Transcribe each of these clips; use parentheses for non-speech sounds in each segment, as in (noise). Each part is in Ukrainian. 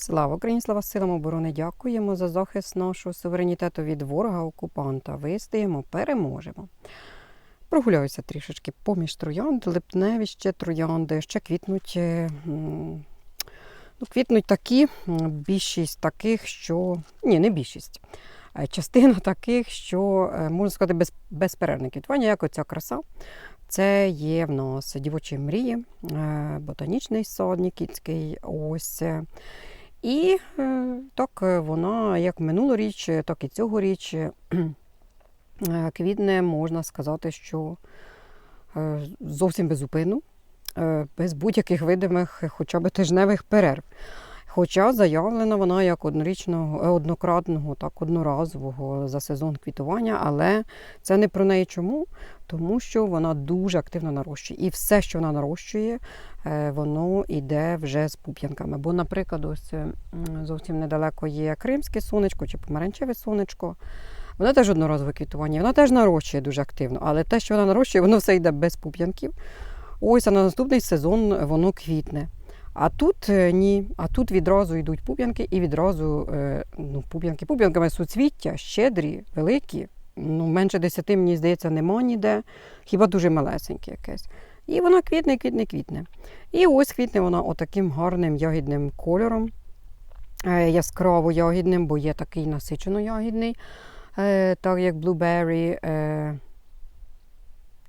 Слава Україні, слава силам оборони! Дякуємо за захист нашого суверенітету від ворога-окупанта. Вистоїмо, переможемо. Прогуляюся трішечки поміж троянд, липневі ще троянди, ще квітнуть. е, Ну, квітнуть такі, більшість таких, що. Ні, не більшість. Частина (laughs) таких, що е, можна сказати, без, безперервне квітування, як оця краса. Це є в нас дівочі мрії, е, ботанічний сад Нікітський. Ось. І е, так е, вона як минулоріч, е, так і цьогоріч квітне, можна сказати, що зовсім безупину, зупину, без будь-яких видимих хоча б тижневих перерв. Хоча заявлена вона як однорічного, е, однократного, так, одноразового за сезон квітування, але це не про неї чому? Тому що вона дуже активно нарощує. І все, що вона нарощує, е, воно йде вже з пуп'янками. Бо, наприклад, ось зовсім недалеко є кримське сонечко чи помаранчеве сонечко. Вона теж одноразове квітування, вона теж нарощує дуже активно, але те, що вона нарощує, воно все йде без пуп'янків. Ось а на наступний сезон воно квітне. А тут е, ні, а тут відразу йдуть пуп'янки і відразу е, ну, пуп'янки. Пуп'янками суцвіття, щедрі, великі. Ну, менше десяти, мені здається, нема ніде, хіба дуже малесеньке якесь. І вона квітне, квітне, квітне. І ось квітне вона отаким гарним ягідним кольором, е, яскраво ягідним, бо є такий насичено ягідний, так як blueberry.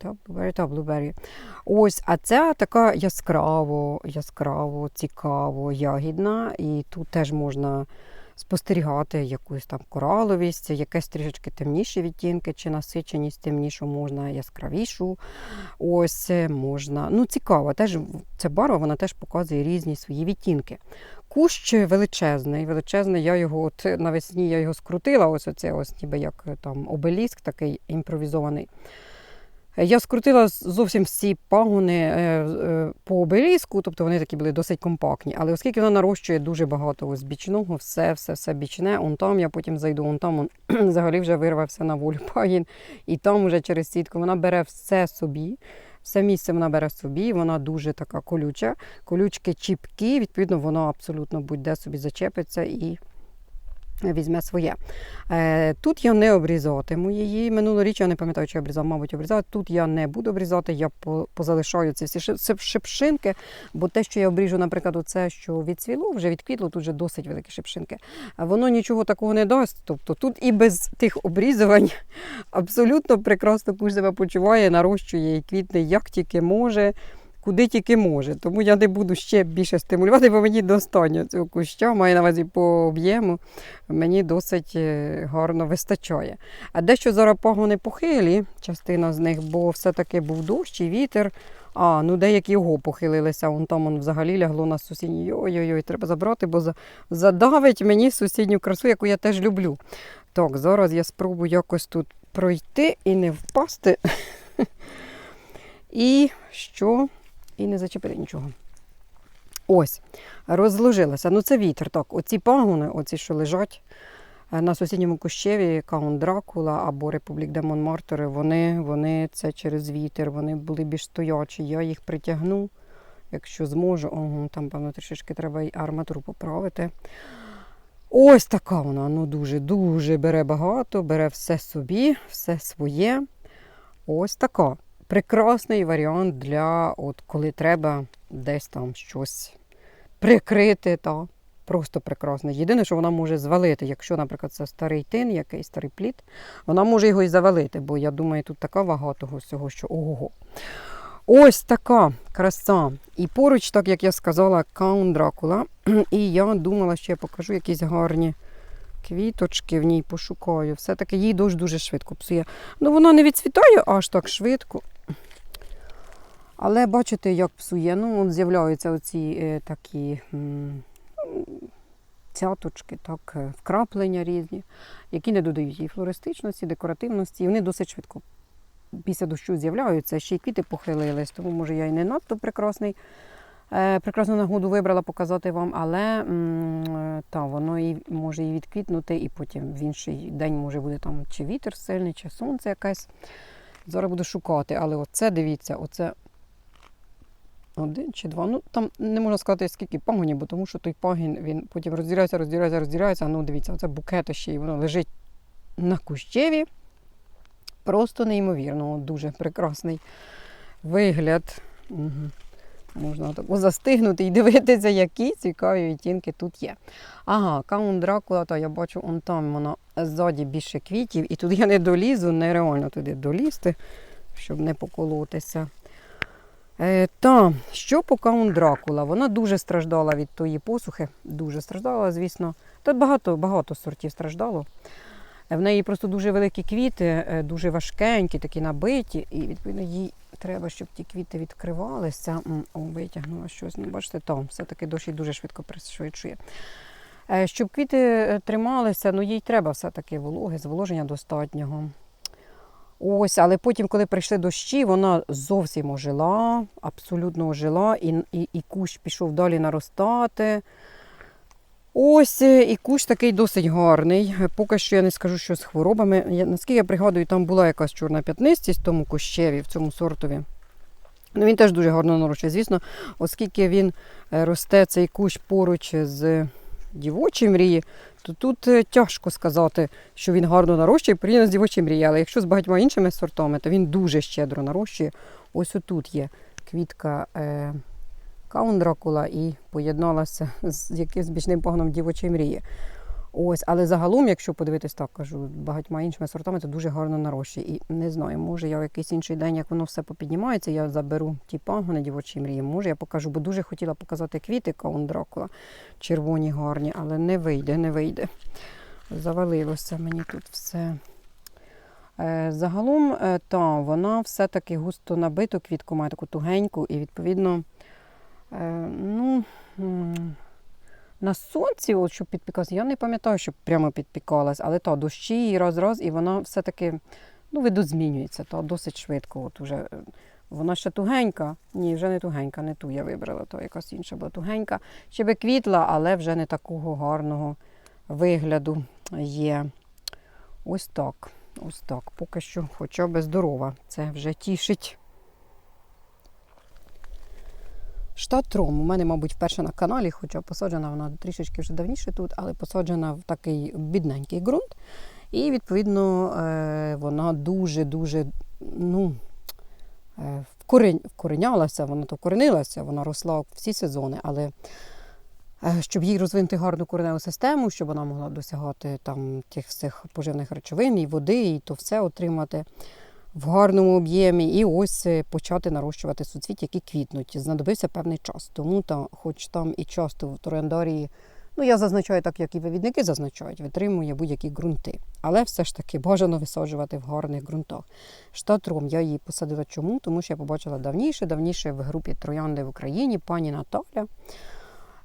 Та, blueberry, та, blueberry. Ось, а ця така яскраво, яскраво, цікаво, ягідна. І тут теж можна спостерігати якусь там кораловість, якесь трішечки темніші відтінки, чи насиченість темнішу, можна яскравішу. Ось е, можна. Ну, цікаво, теж ця барва вона теж показує різні свої відтінки. Кущ величезний, величезний. Я його от навесні я його скрутила. Ось оце, ось ніби як е, там обеліск такий імпровізований. Я скрутила зовсім всі пагони е, е, по обеліску, тобто вони такі були досить компактні. Але оскільки вона нарощує дуже багато ось бічного, все, все, все бічне, он там я потім зайду, он там он, (clears throat) взагалі вже вирвався на волю (laughs) пагін, і там уже через сітку вона бере все собі. Все місце вона бере собі, вона дуже така колюча. Колючки чіпкі, відповідно, воно абсолютно будь-де собі зачепиться і візьме своє. Е, Тут я не обрізатиму її. Минулоріч я не пам'ятаю, чи я обрізав, мабуть, обрізав. Тут я не буду обрізати, я позалишаю ці всі шип- шипшинки, бо те, що я обріжу, наприклад, оце, що відцвіло, вже відквітло, тут вже досить великі шипшинки. Воно нічого такого не дасть. Тобто тут і без тих обрізувань абсолютно прекрасно куш себе почуває, нарощує і квітне як тільки може. Куди тільки може. Тому я не буду ще більше стимулювати, бо мені достатньо цього куща, маю на увазі по об'єму, мені досить е, гарно вистачає. А дещо зараз пагони похилі, частина з них, бо все-таки був дощ і вітер. А, ну деякі його похилилися, вон там он взагалі лягло на сусідній. Ой-ой-ой, треба забрати, бо задавить мені сусідню красу, яку я теж люблю. Так, зараз я спробую якось тут пройти і не впасти. (laughs) І що? І не зачепити нічого. Ось, розложилася. Ну, це вітер. Так, оці пагони, оці, що лежать е, на сусідньому кущеві, Каун Дракула або Републік де Монмартери, вони, вони це через вітер, вони були більш стоячі. Я їх притягну, якщо зможу. Ого, там, певно, трішечки треба і арматуру поправити. Ось така вона, ну дуже, дуже бере багато, бере все собі, все своє. Ось така. Прекрасний варіант для от коли треба десь там щось прикрити. Та. Просто прекрасний. Єдине, що вона може звалити, якщо, наприклад, це старий тин, якийсь старий плід, вона може його і завалити, бо я думаю, тут така вага того всього, що ого. Ось така краса. І поруч, так як я сказала, Каун Дракула. (clears throat) І я думала, що я покажу якісь гарні квіточки в ній пошукаю. Все-таки їй дощ дуже швидко псує. Ну, вона не відцвітає аж так швидко. Але бачите, як псує. Ну, от з'являються оці е, такі цяточки, так, е, вкраплення різні, які не додають їй флористичності, декоративності, і вони досить швидко після дощу з'являються. Ще й квіти похилились, тому може я і не надто прекрасний. Е, прекрасну нагоду вибрала показати вам, але та, воно і може і відквітнути, і потім в інший день може бути там чи вітер сильний, чи сонце якесь. Зараз буду шукати. Але оце, дивіться, оце один чи два. Ну там не можна сказати, скільки пагонів, бо тому що той пагін він потім розділяється, розділяється, розділяється. Ну, дивіться, оце букет ще й воно лежить на кущеві. Просто неймовірно, дуже прекрасний вигляд. Угу. Можна так застигнути і дивитися, які цікаві відтінки тут є. Ага, каун Дракула, то я бачу, он там вона ззаді більше квітів, і туди я не долізу, нереально туди долізти, щоб не поколотися. Е, та, що по каун Дракула? Вона дуже страждала від тої посухи, дуже страждала, звісно. Та багато, багато сортів страждало. Е, В неї просто дуже великі квіти, е, дуже важкенькі, такі набиті, і відповідно їй треба, щоб ті квіти відкривалися. О, витягнула щось. Ну, бачите, там все-таки дощ дуже швидко пришвидшує. Щоб квіти трималися, ну їй треба все-таки вологи, зволоження достатнього. Ось, але потім, коли прийшли дощі, вона зовсім ожила, абсолютно ожила, і, і, і кущ пішов далі наростати. Ось е, і кущ такий досить гарний. Поки що я не скажу, що з хворобами. Я, наскільки я пригадую, там була якась чорна п'ятнистість в тому кущеві, в цьому сортові. Ну, він теж дуже гарно нарощує. Звісно, оскільки він е, росте цей кущ поруч з дівочої мрії, то тут е, тяжко сказати, що він гарно нарощує порівняно з дівочої мрії. Але якщо з багатьма іншими сортами, то він дуже щедро нарощує. Ось отут є квітка е, каундракула і поєдналася з якимсь бічним погоном дівочої мрії. Ось, але загалом, якщо подивитись так, кажу, багатьма іншими сортами, то дуже гарно нарощує. І не знаю, може я в якийсь інший день, як воно все попіднімається, я заберу ті пагони дівочої мрії. Може, я покажу, бо дуже хотіла показати квіти Каун Дракула, червоні гарні, але не вийде, не вийде. Завалилося мені тут все. Е, Загалом, е, та, вона все-таки густо набиту квітку, має таку тугеньку, і відповідно, е, ну, на сонці, от, щоб підпікалася, я не пам'ятаю, щоб прямо підпікалась, але та дощі і раз-раз, і вона все-таки ну, видозмінюється, та досить швидко. От уже, е, вона ще тугенька. Ні, вже не тугенька, не ту я вибрала, то якась інша була тугенька. Ще би квітла, але вже не такого гарного вигляду є. Ось так. Ось так. Поки що хоча б здорова. Це вже тішить. Штат Ром у мене, мабуть, вперше на каналі, хоча посаджена вона трішечки вже давніше тут, але посаджена в такий бідненький ґрунт. І, відповідно, е, вона дуже-дуже ну, е, вкоренялася, вона то вкоренилася, вона росла всі сезони, але е, щоб їй розвинути гарну кореневу систему, щоб вона могла досягати там тих всіх поживних речовин і води, і то все отримати в гарному об'ємі, і ось е, почати нарощувати суцвіття, які квітнуть. Знадобився певний час. Тому та, хоч там і часто в трояндарії, ну я зазначаю так, як і вивідники зазначають, витримує будь-які ґрунти. Але все ж таки бажано висаджувати в гарних ґрунтах. Штатром я її посадила чому? Тому що я побачила давніше, давніше в групі Троянди в Україні пані Наталя.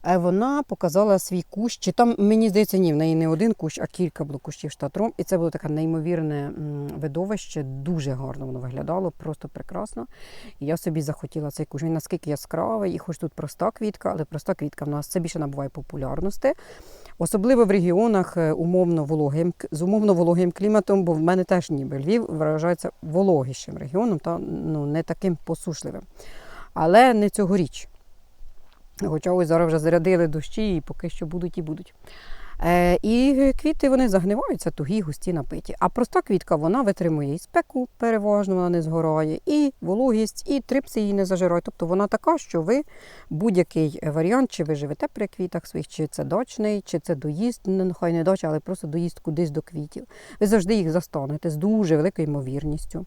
Вона показала свій кущ, чи там, мені здається, ні, в неї не один кущ, а кілька було кущів штатром. І це було таке неймовірне видовище, дуже гарно воно виглядало, просто прекрасно. І я собі захотіла цей кущ. Він наскільки яскравий, і хоч тут проста квітка, але проста квітка в нас це більше набуває популярності. Особливо в регіонах е, умовно вологим, з умовно вологим кліматом, бо в мене теж ніби Львів вважається вологішим регіоном, та ну, не таким посушливим. Але не цьогоріч. Хоча ось зараз вже зарядили дощі і поки що будуть і будуть. Е, і квіти вони загниваються, тугі, густі напиті. А проста квітка вона витримує і спеку, переважно вона не згорає, і вологість, і трипси її не зажирають. Тобто вона така, що ви будь-який варіант, чи ви живете при квітах своїх, чи це дачний, чи це доїзд, ну, нехай не дача, але просто доїзд кудись до квітів. Ви завжди їх застанете з дуже великою ймовірністю.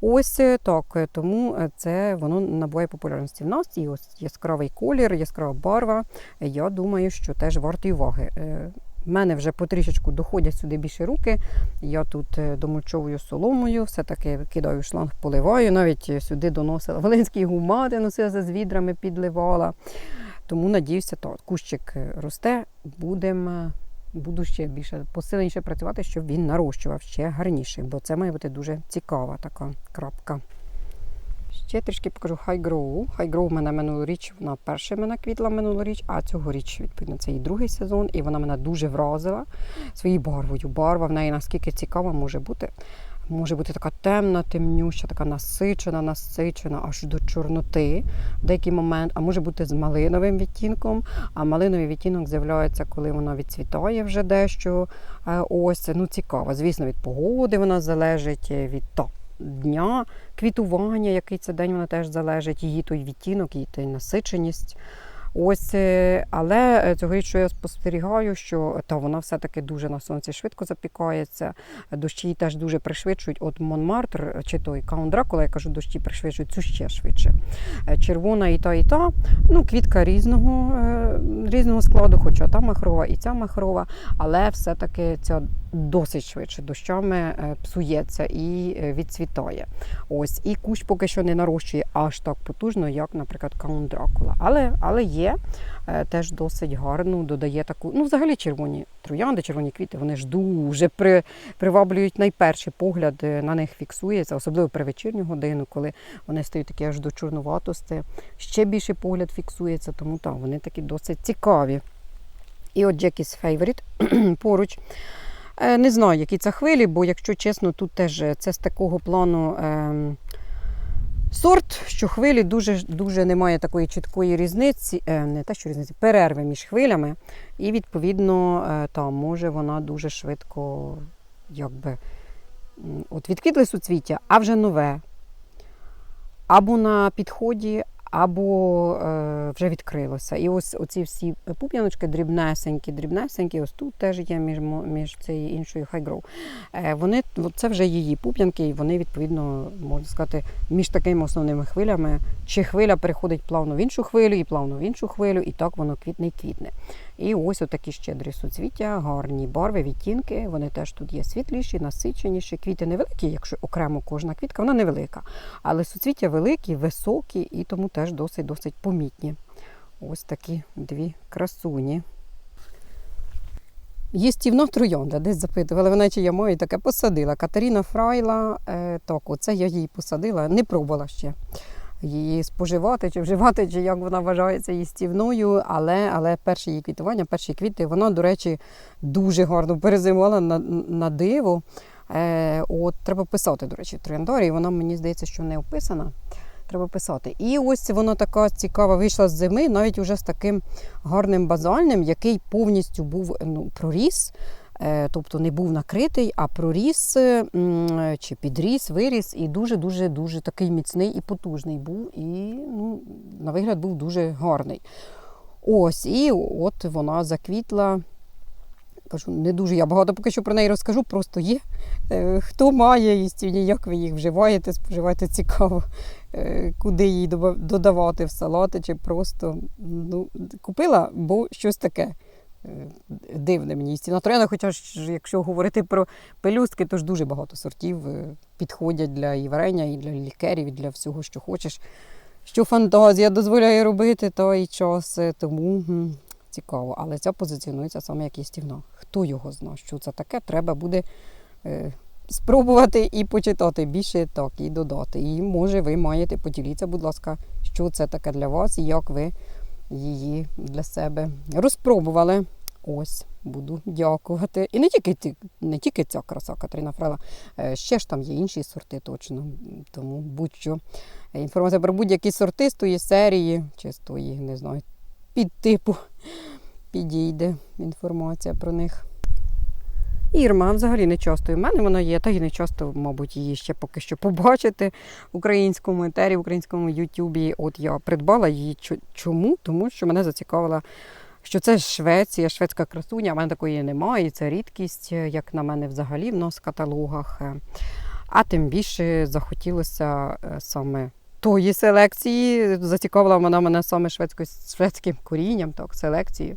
Ось е, так, е, тому е, це воно набуває популярності в нас. І ось яскравий колір, яскрава барва. Я думаю, що теж вартий уваги. В мене вже потрішечку доходять сюди більше руки. Я тут домульчовую соломою, все-таки кидаю шланг, поливаю. Навіть сюди доносила волинські гумати, носила з відрами, підливала. Тому надіюся, то кущик росте, будемо. Буду ще більше посиленіше працювати, щоб він нарощував ще гарніше, бо це має бути дуже цікава така крапка. Ще трішки покажу хайгроу. Хайгроу в мене минулоріч, вона перша мене квітла минулоріч, а цьогоріч, відповідно, це її другий сезон, і вона мене дуже вразила своєю барвою. Барва в неї наскільки цікава може бути. Може бути така темна, темнюща, така насичена, насичена, аж до чорноти в деякий момент, а може бути з малиновим відтінком. А малиновий відтінок з'являється, коли вона відцвітає вже дещо. Е, Ось, ну цікаво. Звісно, від погоди вона залежить, е, від то, дня квітування, який це день вона теж залежить, її той відтінок, її той насиченість. Ось, е, але е, цьогоріч, що я спостерігаю, що та вона все-таки дуже на сонці швидко запікається. Дощі її теж дуже пришвидшують. От Монмартр чи той Каун Дракула, я кажу, дощі пришвидшують цю ще швидше. Е, Червона і та, і та. Ну, квітка різного, е, різного складу, хоча та махрова і ця махрова, але все-таки ця досить швидше дощами е, псується і е, відцвітає. Ось і кущ поки що не нарощує аж так потужно, як, наприклад, Каун Дракула. Але, але є е, теж досить гарну, додає таку. Ну, взагалі, червоні троянди, червоні квіти, вони ж дуже при, приваблюють найперший погляд, на них фіксується, особливо при вечірню годину, коли вони стають такі аж до чорнуватості. Ще більший погляд фіксується, тому так, вони такі досить цікаві. І от Jackie's (clears throat) Favorite поруч. Е, Не знаю, які це хвилі, бо, якщо чесно, тут теж е, це з такого плану ем, сорт, що хвилі дуже, дуже немає такої чіткої різниці, е, не те, що різниці, перерви між хвилями. І, відповідно, е, там може вона дуже швидко якби, от відквітли суцвіття, а вже нове. Або на підході, або е, вже відкрилося. І ось оці всі пуп'яночки дрібнесенькі, дрібнесенькі, ось тут теж є між, між цією іншою хайгроу. Е, вони, це вже її пуп'янки, і вони, відповідно, можна сказати, між такими основними хвилями. Чи хвиля переходить плавно в іншу хвилю, і плавно в іншу хвилю, і так воно квітне і квітне. І ось отакі щедрі суцвіття, гарні барви, відтінки. Вони теж тут є світліші, насиченіші. Квіти невеликі, якщо окремо кожна квітка, вона невелика. Але суцвіття великі, високі і тому теж досить-досить помітні. Ось такі дві красуні. Їстівна троянда, десь запитували, вона чи я маю таке посадила. Катерина Фрайла, е, так, оце я її посадила, не пробувала ще її споживати чи вживати, чи як вона вважається їстівною, але, але перші її квітування, перші квіти, вона, до речі, дуже гарно перезимувала на, на диво. Е, от Треба писати, до речі, в трояндарі, вона мені здається, що не описана. Треба писати. І ось вона така цікава вийшла з зими, навіть уже з таким гарним базальним, який повністю був ну, проріс. Е, Тобто не був накритий, а проріс чи підріс, виріс, і дуже-дуже дуже такий міцний і потужний був. І ну, на вигляд був дуже гарний. Ось, і от вона заквітла. Кажу, не дуже я багато поки що про неї розкажу, просто є. Е, Хто має їстівні, як ви їх вживаєте, споживаєте цікаво, е, куди її додавати в салати, чи просто ну, купила, бо щось таке дивне мені їстівна троянда. Хоча ж, якщо говорити про пелюстки, то ж дуже багато сортів е, підходять для і варення, і для лікерів, і для всього, що хочеш. Що фантазія дозволяє робити, то і час. е, Тому м, цікаво. Але ця позиціонується саме як їстівна. Хто його знає, що це таке, треба буде е, спробувати і почитати більше так, і додати. І може ви маєте, поділіться, будь ласка, що це таке для вас і як ви її для себе розпробували. Ось, буду дякувати. І не тільки, ті- не тільки ця краса Катерина Фрела, е, ще ж там є інші сорти точно. Тому будь-що. Інформація про будь-які сорти з тої серії, чи з тої, не знаю, підтипу підійде інформація про них. Ірма взагалі не часто і в мене вона є, та й не часто, мабуть, її ще поки що побачити в українському етері, в українському Ютубі. От я придбала її. Чому? Тому що мене зацікавила, що це Швеція, шведська красуня. в мене такої немає, і це рідкість, як на мене, взагалі в нас в каталогах. А тим більше захотілося е, саме тої селекції. Зацікавила вона мене саме шведським корінням, так, селекцією.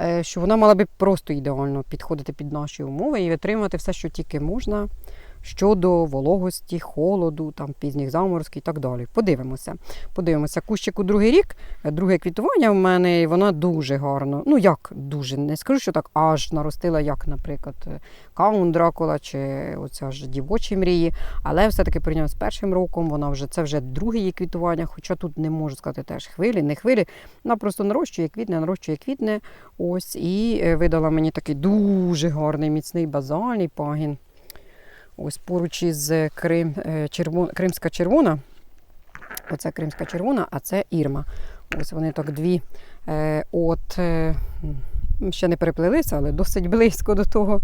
Е, Що вона мала би просто ідеально підходити під наші умови і отримати все, що тільки можна щодо вологості, холоду, там, пізніх заморозків і так далі. Подивимося. Подивимося. Кущику другий рік, е, друге квітування в мене, і вона дуже гарно. Ну як дуже, не скажу, що так аж наростила, як, наприклад, е, Каун Дракула чи оця ж дівочі мрії. Але все-таки порівняно з першим роком, вона вже це вже друге її квітування. Хоча тут не можу сказати теж хвилі, не хвилі. Вона просто нарощує квітне, нарощує квітне. Ось і е, видала мені такий дуже гарний міцний базальний пагін. Ось поруч із Крим, е, червон, Кримська червона. Оце Кримська червона, а це Ірма. Ось вони так дві е, от. Е, ще не переплелися, але досить близько до того.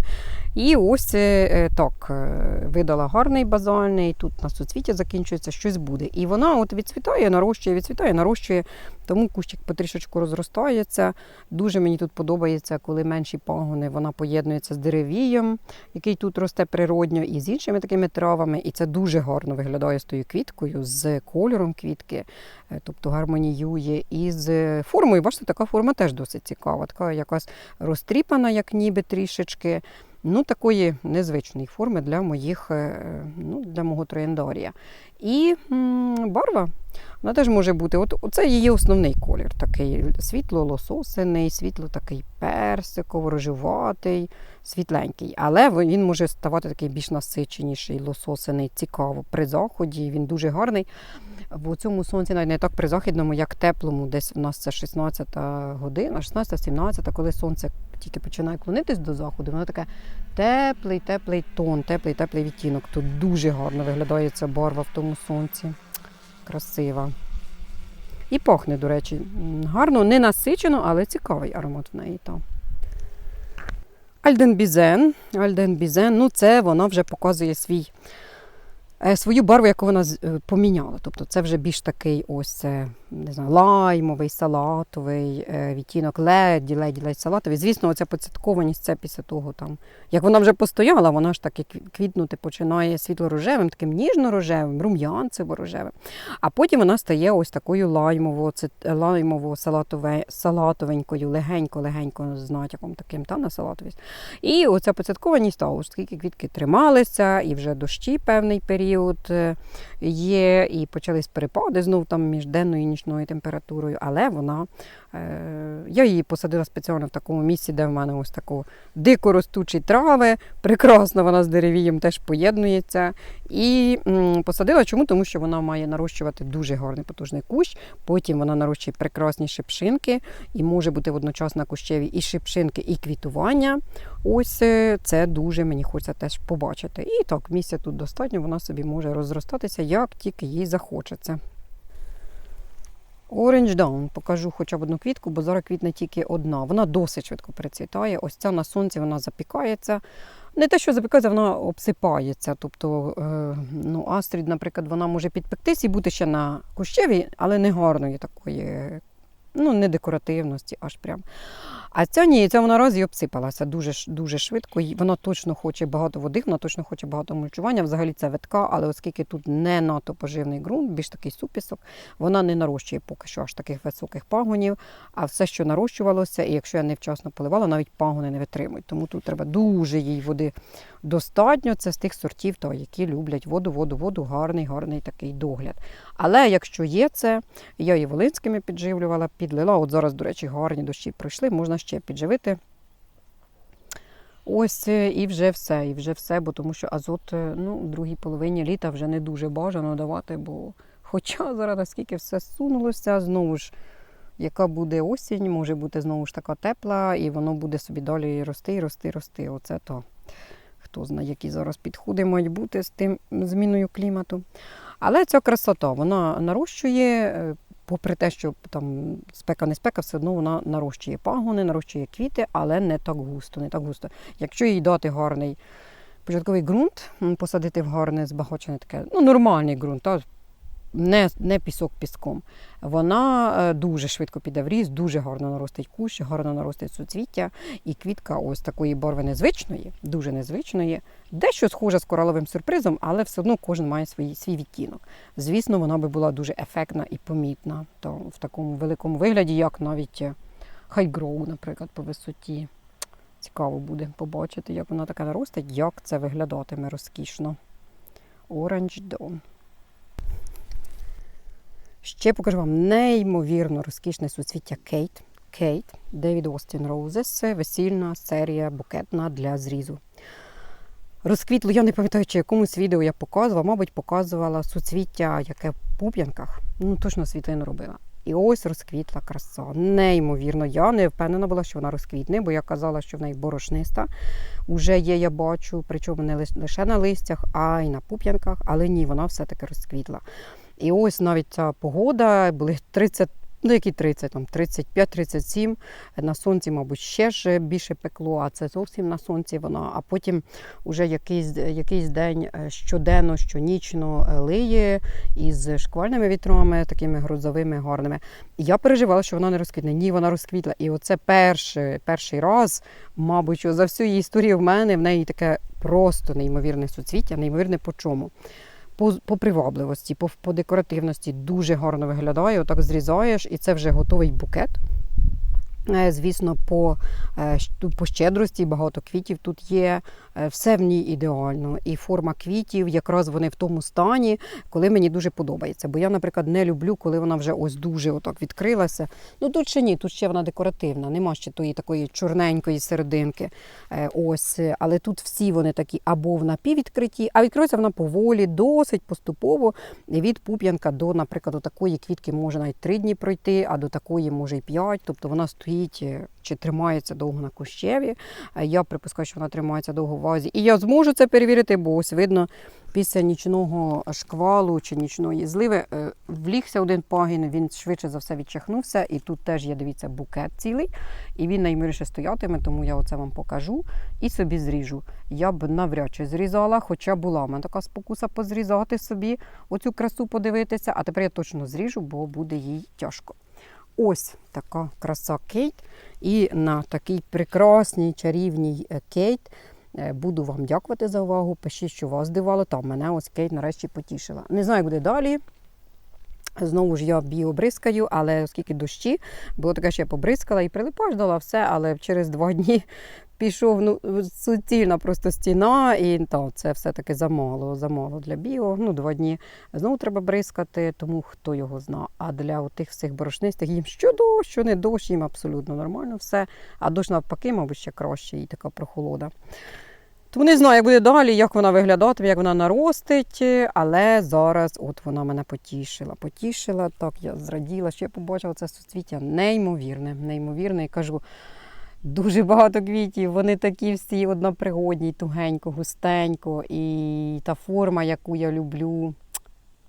І ось е, е, так е, видала гарний базальний. Тут на суцвіті закінчується, щось буде. І вона от відцвітає, нарощує, відцвітає, нарощує. Тому кущик потрішечку розростається. Дуже мені тут подобається, коли менші пагони вона поєднується з деревієм, який тут росте природньо, і з іншими такими травами. І це дуже гарно виглядає з тою квіткою, з кольором квітки, тобто гармоніює. І з формою, бачите, така форма теж досить цікава. Така якась розтріпана, як ніби трішечки. Ну, такої незвичної форми для моїх, е, ну, для мого троєндарія. І м, барва. Вона теж може бути. От це її основний колір, такий світло-лососений, світло такий персиково, рожеватий, світленький. Але він може ставати такий більш насиченіший, лососений, цікаво. При заході він дуже гарний. В цьому сонці навіть не так при західному, як теплому, десь в нас це 16 година, 16-17, коли сонце тільки починає клонитись до заходу, воно таке теплий, теплий тон, теплий, теплий відтінок. Тут дуже гарно виглядає ця барва в тому сонці. Красива. І пахне, до речі, гарно, не насичено, але цікавий аромат в неї там. Альденбізен. Альденбізен, ну це вона вже показує свій, е, свою барву, яку вона е, поміняла. Тобто це вже більш такий ось це, не знаю, лаймовий, салатовий е, відтінок, леді, леді, ледь салатовий. Звісно, оця поцяткованість це після того, там, як вона вже постояла, вона ж таки кві- квітнути починає світло-рожевим, таким ніжно-рожевим, рум'янцево-рожевим. А потім вона стає ось такою лаймово, лаймово салатове, салатовенькою, легенько-легенько з натяком таким та на салатовість. І оця поцяткованість, та, оскільки квітки трималися, і вже дощі певний період е, є, і почались перепади знов там між денною і нічною температурою, але вона. Е, я її посадила спеціально в такому місці, де в мене ось тако дико ростучі трави. Прекрасно вона з деревієм теж поєднується. І посадила чому? Тому що вона має нарощувати дуже гарний потужний кущ. Потім вона нарощує прекрасні шипшинки, і може бути водночас на кущеві і шипшинки, і квітування. Ось е, це дуже мені хочеться теж побачити. І так, місця тут достатньо, вона собі може розростатися, як тільки їй захочеться. Orange Down. Покажу хоча б одну квітку, бо зараз квітне тільки одна. Вона досить швидко перецвітає. Ось ця на сонці вона запікається. Не те, що запікається, вона обсипається. Тобто, е, ну, астрід, наприклад, вона може підпектись і бути ще на кущеві, але не гарної такої, ну, не декоративності, аж прям. А ця ні, ця вона раз і обсипалася дуже, дуже швидко. І Вона точно хоче багато води, вона точно хоче багато мульчування. Взагалі це ветка, але оскільки тут не надто поживний ґрунт, більш такий супісок, вона не нарощує поки що аж таких високих пагонів. А все, що нарощувалося, і якщо я невчасно поливала, навіть пагони не витримують. Тому тут треба дуже їй води достатньо. Це з тих сортів, то, які люблять воду, воду, воду, гарний, гарний такий догляд. Але якщо є це, я її волинськими підживлювала, підлила. От зараз, до речі, гарні дощі пройшли, можна ще підживити. Ось е, і вже все, і вже все, бо тому що азот е, ну, в другій половині літа вже не дуже бажано давати, бо хоча (laughs) зараз наскільки все сунулося, знову ж, яка буде осінь, може бути знову ж така тепла, і воно буде собі далі рости, рости, рости. Оце то. Хто знає, які зараз підходи мають бути з тим зміною клімату. Але ця красота, вона нарощує, е, попри те, що там спека не спека, все одно вона нарощує пагони, нарощує квіти, але не так густо, не так густо. Якщо їй дати гарний початковий ґрунт, посадити в гарне збагачене таке, ну, нормальний ґрунт, та, не, не пісок піском, вона е, дуже швидко піде в ріст, дуже гарно наростить кущ, гарно наростить суцвіття. І квітка ось такої барви незвичної, дуже незвичної, дещо схожа з кораловим сюрпризом, але все одно кожен має свій, свій відтінок. Звісно, вона би була дуже ефектна і помітна то в такому великому вигляді, як навіть хайгроу, наприклад, по висоті. Цікаво буде побачити, як вона така наростить, як це виглядатиме розкішно. Orange Dawn. Ще покажу вам неймовірно розкішне суцвіття Кейт. Кейт, David Austin Roses, весільна серія букетна для зрізу. Розквітло, я не пам'ятаю, чи якомусь відео я показувала, мабуть, показувала суцвіття, яке в пуп'янках. Ну, точно світлину робила. І ось розквітла краса. Неймовірно, я не впевнена була, що вона розквітне, бо я казала, що в неї борошниста. Уже є, я бачу, причому не лише на листях, а й на пуп'янках, але ні, вона все-таки розквітла. І ось навіть ця погода, були 30, ну які 30, там 35-37. На сонці, мабуть, ще ж більше пекло, а це зовсім на сонці вона. А потім уже якийсь, якийсь день е, щоденно, щонічно е, лиє із шквальними вітрами, такими грозовими, гарними. Я переживала, що вона не розквітне. Ні, вона розквітла. І оце перший, перший раз, мабуть, за всю її історію в мене в неї таке просто неймовірне суцвіття, неймовірне по чому. По, по привабливості, по, по декоративності дуже гарно виглядає. Отак зрізаєш, і це вже готовий букет. Е, Звісно, по, е, по щедрості багато квітів тут є. Е, Все в ній ідеально. І форма квітів, якраз вони в тому стані, коли мені дуже подобається. Бо я, наприклад, не люблю, коли вона вже ось дуже отак відкрилася. Ну тут ще ні, тут ще вона декоративна, нема ще тої такої чорненької серединки. Ось, але тут всі вони такі або в напіввідкритті, а відкриється вона поволі, досить поступово. Від пуп'янка до, наприклад, до такої квітки може навіть три дні пройти, а до такої може й п'ять. Тобто вона стоїть е, чи тримається довго на кущеві. Е, Я припускаю, що вона тримається довго в вазі. І я зможу це перевірити, бо ось видно, після нічного шквалу чи нічної зливи е, влігся один пагін, він швидше за все відчахнувся. І тут теж є, дивіться, букет цілий. І він наймиріше стоятиме, тому я оце вам покажу і собі зріжу. Я б навряд чи зрізала, хоча була в мене така спокуса позрізати собі, оцю красу подивитися, а тепер я точно зріжу, бо буде їй тяжко. Ось така краса Кейт. І на такій прекрасній чарівній е, Кейт е, буду вам дякувати за увагу. Пишіть, що вас здивало. Там мене ось Кейт нарешті потішила. Не знаю, як буде далі. Знову ж я біобризкаю, але оскільки дощі, було таке, що я побризкала і прилипаждала все, але через два (laughs) дні пішов ну, суцільна просто стіна, і та, це все-таки замало, замало для біо. Ну, два дні знову треба бризкати, тому хто його зна. А для тих всіх борошнистих їм що дощ, що не дощ, їм абсолютно нормально все. А дощ навпаки, мабуть, ще краще і така прохолода. Тому не знаю, як буде далі, як вона виглядатиме, як вона наростить, але зараз от вона мене потішила. Потішила, так я зраділа, що я побачила це суцвіття неймовірне, неймовірне. І кажу, дуже багато квітів, вони такі всі однопригодні, тугенько, густенько. І та форма, яку я люблю,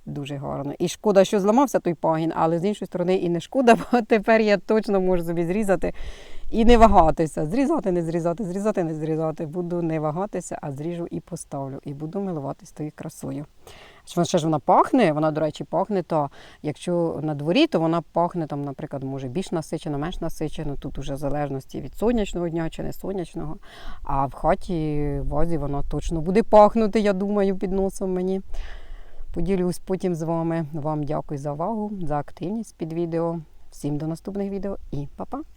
дуже гарно. І шкода, що зламався той пагін, але з іншої сторони і не шкода, (laughs) бо тепер я точно можу собі зрізати і не вагатися. Зрізати, не зрізати, зрізати, не зрізати. Буду не вагатися, а зріжу і поставлю. І буду милуватись тою красою. Ще ж вона пахне, вона, до речі, пахне, то якщо на дворі, то вона пахне, там, наприклад, може більш насичено, менш насичено. Тут уже в залежності від сонячного дня чи не сонячного. А в хаті в вазі вона точно буде пахнути, я думаю, під носом мені. Поділюсь потім з вами. Вам дякую за увагу, за активність під відео. Всім до наступних відео і па-па!